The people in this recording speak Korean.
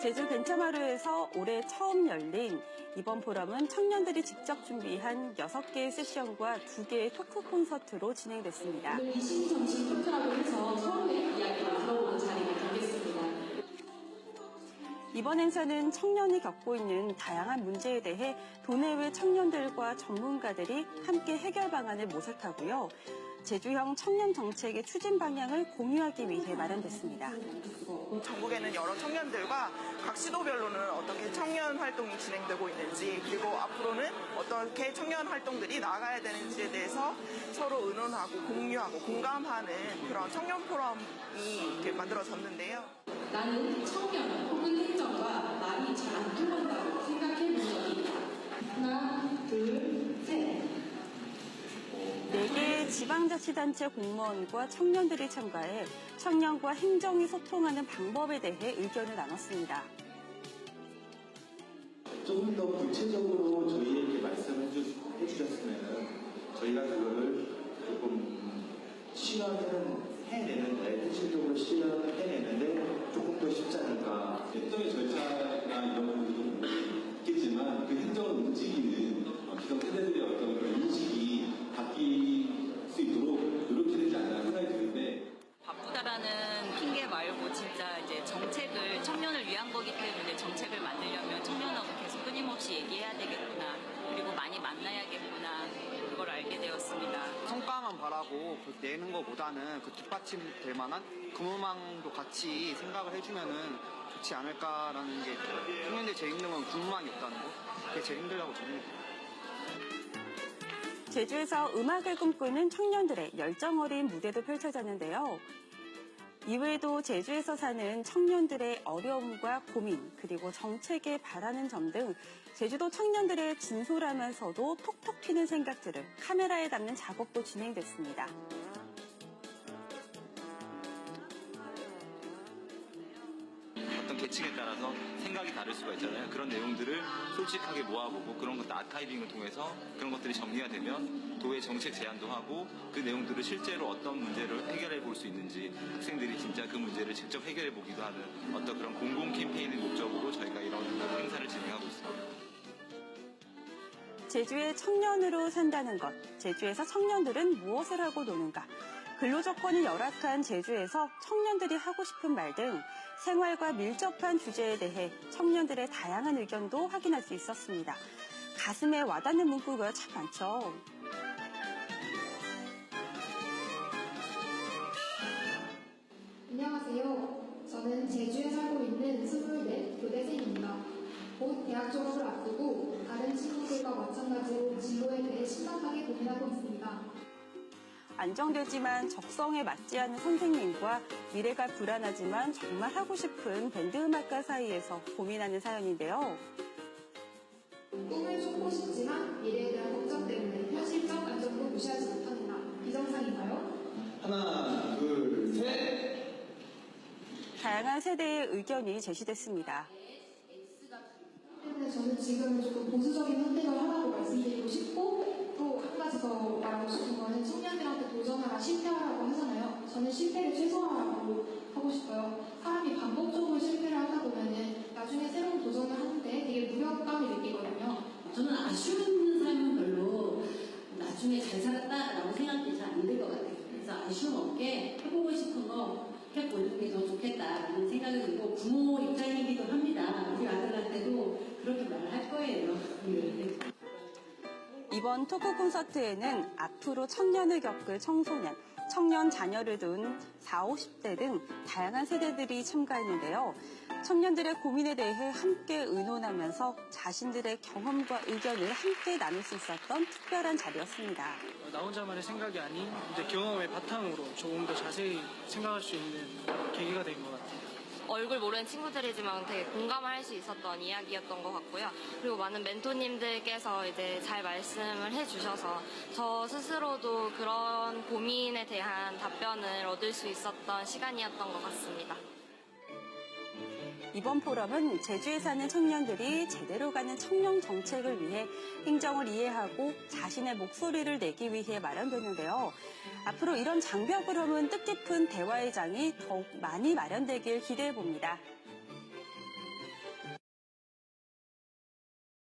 제주 벤처마루에서 올해 처음 열린 이번 포럼은 청년들이 직접 준비한 6개의 세션과 2개의 토크 콘서트로 진행됐습니다. 오늘 이 심 정신 토크라고 해서 서로의 이야기를 들어보는 자리를 갖겠습니다. 이번 행사는 청년이 겪고 있는 다양한 문제에 대해 도내외 청년들과 전문가들이 함께 해결 방안을 모색하고요. 제주형 청년 정책의 추진 방향을 공유하기 위해 마련됐습니다. 전국에는 여러 청년들과 각 시도별로는 어떻게 청년 활동이 진행되고 있는지 그리고 앞으로는 어떻게 청년 활동들이 나아가야 되는지에 대해서 서로 의논하고 공유하고 공감하는 그런 청년 포럼이 이렇게 만들어졌는데요. 나는 청년 혹은 행정과 말이 잘 안 통한다고 생각해 본 적이 있다. 하나, 둘, 셋. 4개의 지방자치단체 공무원과 청년들이 참가해 청년과 행정이 소통하는 방법에 대해 의견을 나눴습니다. 조금 더 구체적으로 저희에게 말씀해 주- 해주셨으면 저희가 그거를 조금 실현은 해내는데 현실적으로 실현을 해내는데 조금 더 쉽지 않을까 행정의 절차나 이런 위한 거기 때문에 정책을 만들려면 청년하고 계속 끊임없이 얘기해야 되겠구나. 그리고 많이 만나야겠구나. 그걸 알게 되었습니다. 성과만 바라고 그 내는 것보다는 그 뒷받침 될 만한 근무망도 같이 생각을 해주면은 좋지 않을까라는 게 청년들 제일 힘든 건 근무망이 없다는 거 그게 제일 힘들다고 저는 제주에서 음악을 꿈꾸는 청년들의 열정 어린 무대도 펼쳐졌는데요. 이외에도 제주에서 사는 청년들의 어려움과 고민, 그리고 정책에 바라는 점 등 제주도 청년들의 진솔하면서도 톡톡 튀는 생각들을 카메라에 담는 작업도 진행됐습니다. 어떤 계층에 따라서 생각이 다를 수가 있잖아요. 그런 내용들을 솔직하게 모아보고 그런 것들 아카이빙을 통해서 그런 것들이 정리가 되면 도의 정책 제안도 하고 그 내용들을 실제로 어떤 문제를 해결해 볼 수 있는지 학생들이 그 문제를 직접 해결해 보기도 하는 어떤 그런 공공 캠페인의 목적으로 저희가 이런 행사를 진행하고 있습니다. 제주의 청년으로 산다는 것, 제주에서 청년들은 무엇을 하고 노는가, 근로 조건이 열악한 제주에서 청년들이 하고 싶은 말 등 생활과 밀접한 주제에 대해 청년들의 다양한 의견도 확인할 수 있었습니다. 가슴에 와닿는 문구가 참 많죠. 안정되지만 적성에 맞지 않은 선생님과 미래가 불안하지만 정말 하고 싶은 밴드 음악가 사이에서 고민하는 사연인데요. 꿈을 쫓고 싶지만 미래에 대한 걱정 때문에 현실적 안정도 무시하지 못합니다. 비정상인가요? 하나 둘 셋 다양한 세대의 의견이 제시됐습니다. 때문에 저는 지금 조금 보수적인 선택을 하라고 말씀드리고 싶고 없게 해보고 싶은 거 해보는 게더 좋겠다라는 생각이 들고 부모 입장이기도 합니다. 우리 아들한테도 그렇게 말을 할 거예요. 네. 이번 토크 콘서트에는 앞으로 청년을 겪을 청소년, 청년 자녀를 둔 40, 50대 등 다양한 세대들이 참가했는데요. 청년들의 고민에 대해 함께 의논하면서 자신들의 경험과 의견을 함께 나눌 수 있었던 특별한 자리였습니다. 어, 나 혼자만의 생각이 아닌 이제 경험의 바탕으로 조금 더 자세히 생각할 수 있는 계기가 된 것 같아요. 얼굴 모르는 친구들이지만 되게 공감할 수 있었던 이야기였던 것 같고요. 그리고 많은 멘토님들께서 이제 잘 말씀을 해주셔서 저 스스로도 그런 고민에 대한 답변을 얻을 수 있었던 시간이었던 것 같습니다. 이번 포럼은 제주에 사는 청년들이 제대로 가는 청년 정책을 위해 행정을 이해하고 자신의 목소리를 내기 위해 마련되는데요. 앞으로 이런 허문 뜻깊은 대화의 장이 더욱 많이 마련되길 기대해 봅니다.